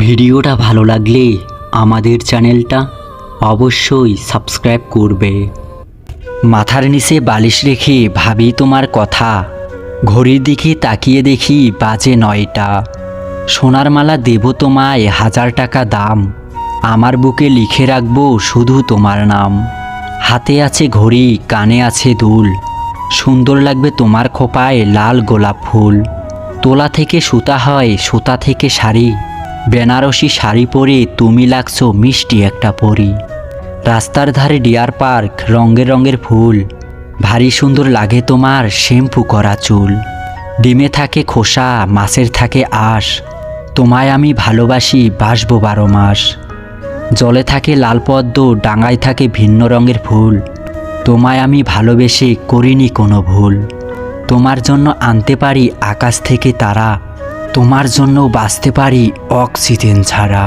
ভিডিওটা ভালো লাগলে আমাদের চ্যানেলটা অবশ্যই সাবস্ক্রাইব করবে। মাথার নিচে বালিশ রেখে ভাবি তোমার কথা। ঘড়ির দিকে তাকিয়ে দেখি বাজে নয়টা। সোনার মালা দেব তোমায় হাজার টাকা দাম। আমার বুকে লিখে রাখব শুধু তোমার নাম। হাতে আছে ঘড়ি, কানে আছে দুল। সুন্দর লাগবে তোমার খোপায় লাল গোলাপ ফুল। তোলা থেকে সুতা হয়, সুতা থেকে শাড়ি। বেনারসি শাড়ি পরে তুমি লাগছো মিষ্টি একটা পরি। রাস্তার ধারে ডিয়ার পার্ক রঙের রঙের ফুল। ভারী সুন্দর লাগে তোমার শ্যাম্পু করা চুল। ডিমে থাকে খোসা, মাছের থাকে আঁশ। তোমায় আমি ভালোবাসি বাসবো বারো মাস। জলে থাকে লাল পদ্ম, ডাঙায় থাকে ভিন্ন রঙের ফুল। তোমায় আমি ভালোবেসে করিনি কোনো ভুল। তোমার জন্য আনতে পারি আকাশ থেকে তারা তোমার জন্য বাঁচতে পারি অক্সিজেন ছাড়া।